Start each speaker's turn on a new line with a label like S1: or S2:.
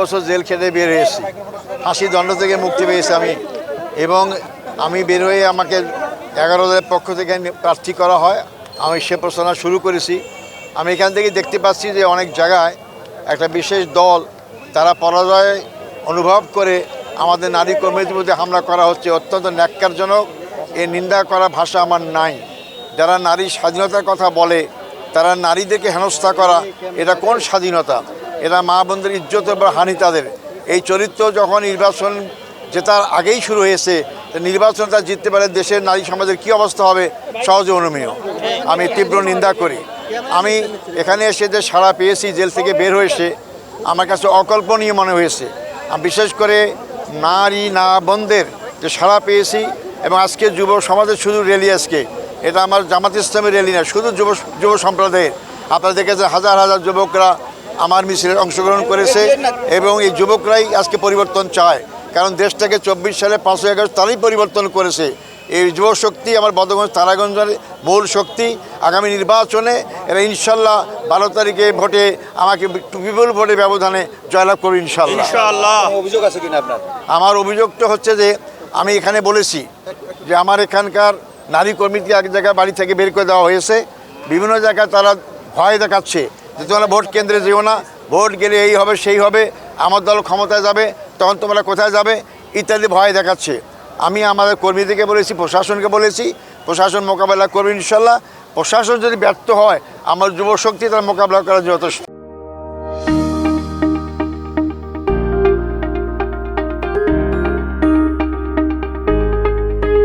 S1: বছর জেল খেটে বের হয়েছি। ফাঁসি দণ্ড থেকে মুক্তি পেয়েছি আমি। এবং আমি বের হয়ে আমাকে এগারো দলের পক্ষ থেকে প্রার্থী করা হয়। আমি সে প্রচারণা শুরু করেছি। আমি এখান থেকে দেখতে পাচ্ছি যে অনেক জায়গায় একটা বিশেষ দল তারা পরাজয় অনুভব করে আমাদের নারী কর্মীদের মধ্যে হামলা করা হচ্ছে। অত্যন্ত ন্যাক্কারজনক। এ নিন্দা করা ভাষা আমার নাই। যারা নারী স্বাধীনতার কথা বলে, তারা নারীদেরকে হেনস্থা করা, এটা কোন স্বাধীনতা? এটা মা বোনদের ইজ্জত বা হানি তাদের। এই চরিত্র যখন নির্বাচন জেতার আগেই শুরু হয়েছে, তো নির্বাচন তার জিততে পারে, দেশের নারী সমাজের কী অবস্থা হবে সহজে অনুমেয়। আমি তীব্র নিন্দা করি। আমি এখানে এসে যে সাড়া পেয়েছি, জেল থেকে বের হয়েছে, আমার কাছে অকল্পনীয় মনে হয়েছে। বিশেষ করে নারী, না বোনদের যে সাড়া পেয়েছি এবং আজকে যুব সমাজের শুধু র্যালি আজকে, এটা আমার জামাত ইসলামের র্যালি না, শুধু যুব যুব সম্প্রদায়ের। আপনারা দেখেছেন হাজার হাজার যুবকরা আমার মিছিলে অংশগ্রহণ করেছে এবং এই যুবকরাই আজকে পরিবর্তন চায়। কারণ দেশটাকে চব্বিশ সালে পাঁচই আগস্ট তারাই পরিবর্তন করেছে। এই যুব শক্তি আমার বদগঞ্জ তারাগঞ্জের মূল শক্তি আগামী নির্বাচনে এরা ইনশাল্লাহ বারো তারিখে ভোটে আমাকে বিপুল ভোটে ব্যবধানে জয়লাভ করবে ইনশাল্লাহ।
S2: ইনশাআল্লাহ।
S3: অভিযোগ আছে কিনা আপনার?
S1: আমার অভিযোগটা হচ্ছে যে আমি এখানে বলেছি যে আমার এখানকার নারী কর্মীকে এক জায়গায় বাড়ি থেকে বের করে দেওয়া হয়েছে। বিভিন্ন জায়গায় তারা ভয় দেখাচ্ছে। যে তোমরা ভোট কেন্দ্রে যেও না, ভোট গেলে এই হবে, সেই হবে, আমার দল ক্ষমতায় যাবে, তখন তোমরা কোথায় যাবে, ইত্যাদি ভয় দেখাচ্ছে। আমি আমাদের কর্মীদেরকে বলেছি, প্রশাসনকে বলেছি, প্রশাসন মোকাবেলা করবে ইনশাল্লাহ। প্রশাসন যদি ব্যর্থ হয়, আমার যুবশক্তি তার মোকাবেলা করার যথেষ্ট।